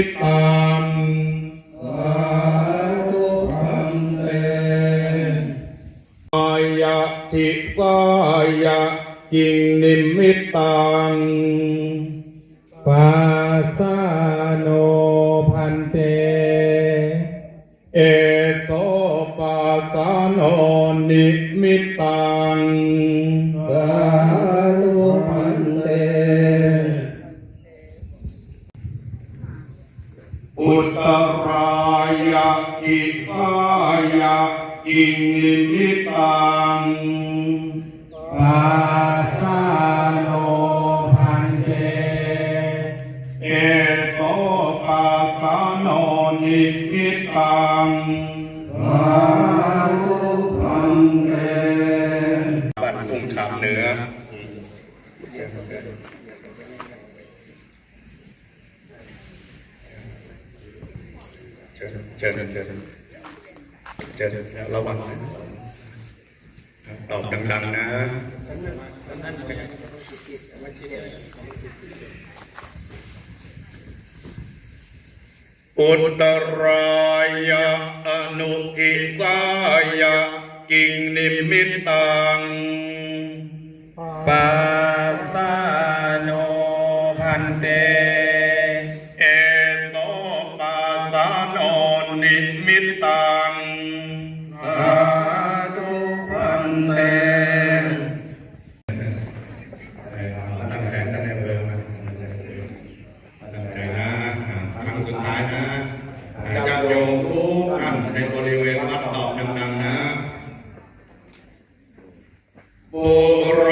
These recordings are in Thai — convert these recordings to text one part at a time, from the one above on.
ปตังสาธุพันเตอยะทิสายะกิงนิมิตตังปาสาโนพันเต เอโสปาสาโนนิมิตังสา บัตรกลุ่มขาเนื้อเชิญเชิญเชิญเชิญระวังตอบดังๆนะอุตรายะอนุกิตายะ กิงนิมิตตังปา O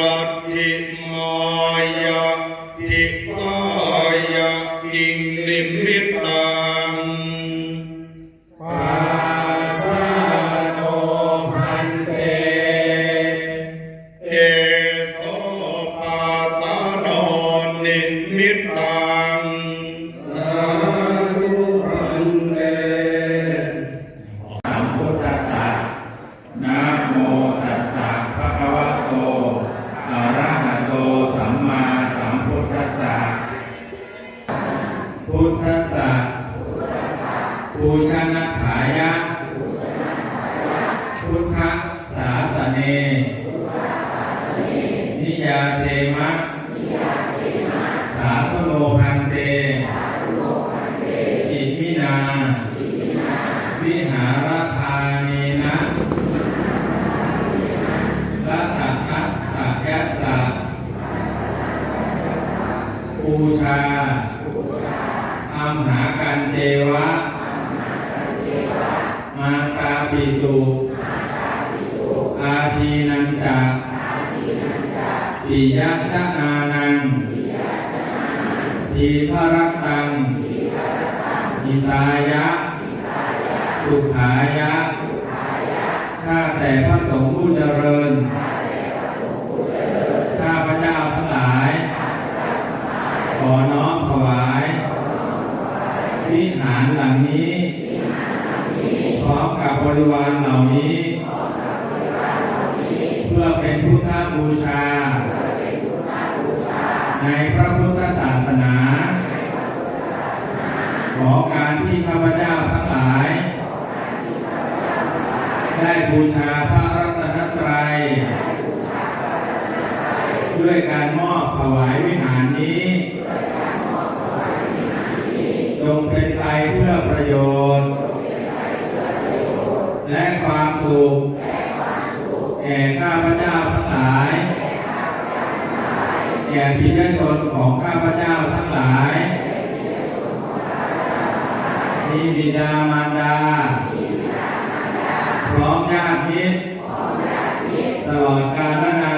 วิหารธานีนะรัตนัตตะแกสัตปูชาอัมหากันเจวะ มาตาปิตุอาทีนันจาปิยะชนานังทีพระรักตังอิตายะ สุขายะ ข้าแต่พระสงฆ์ผู้เจริญ ข้าพระเจ้าทั้งหลาย ขอน้อมถวายวิหารหลังนี้พร้อมกับบริวารเหล่านี้ เพื่อเป็นพุทธบูชา ในพระพุทธศาสนา ขอการที่ข้าพเจ้าทั้งหลาย ได้บูชาพระรัตนตรัย ด้วยการมอบถวายวิหารนี้ จงเป็นไปเพื่อประโยชน์ และความสุข แก่ข้าพเจ้าทั้งหลาย แก่พิยชนของข้าพเจ้าทั้งหลายมีบิดามารดา พร้อมญาติมิตรตลอดกาลนาน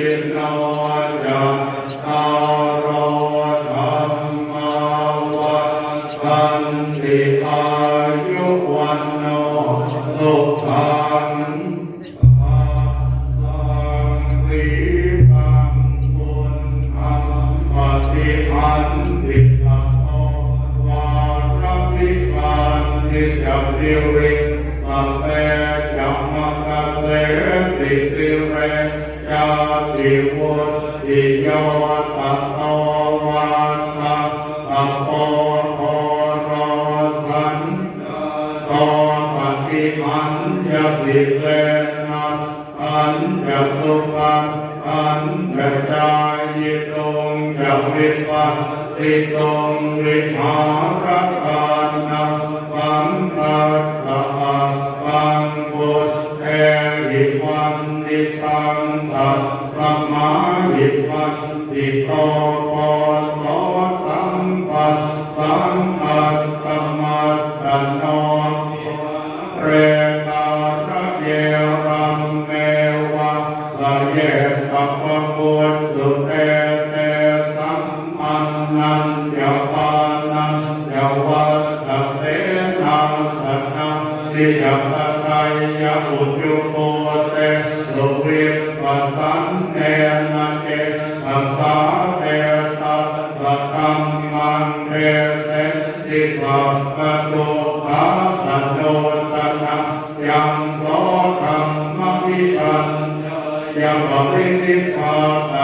าย รยาติวุติยตตตวันตาตัโตโทโรสันตปฏิมันยปิเลนะอันยสุปังอันยจายตงยวิปัสสิตงริหารกานัสังปัชสังบุตเอหิวา ติปังสัตสัมมาหิปัสติโตปโสสัมปัสสัมปตัมมัตตโนเรตาระเยรัมเมวะสเยตัปปุตสุเตเตสัมปันนันยปานันยาวัตเสนาสนังนิยตไตยบุจโตเต โรงเรียนมัสันเนมันเอนมสาเตตัสสะกัมมันเตเตติสัสปโตตาสันตันยังโสกัมมะพิปันยังปรินิพพา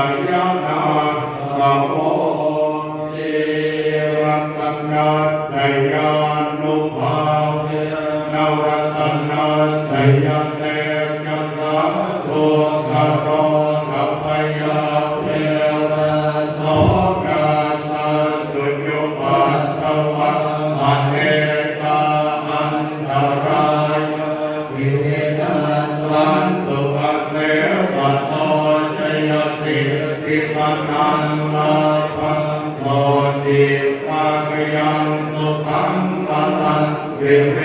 นยังาสัมโพตัตนาไตานุภาเนวัตนาไตยา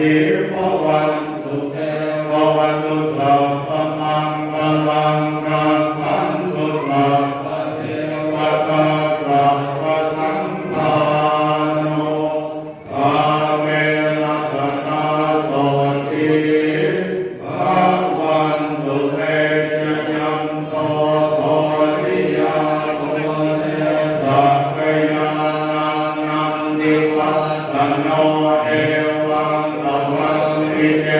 จิปวันตุเตปวันตุสัปังปวังกัปปันตุสัเทวตาสัพพสังฆานุภาเวนัสตาสติภัสวันตุเตยัโตโตริยาโตเตสัพพยานันติวัตโนเอ Amen.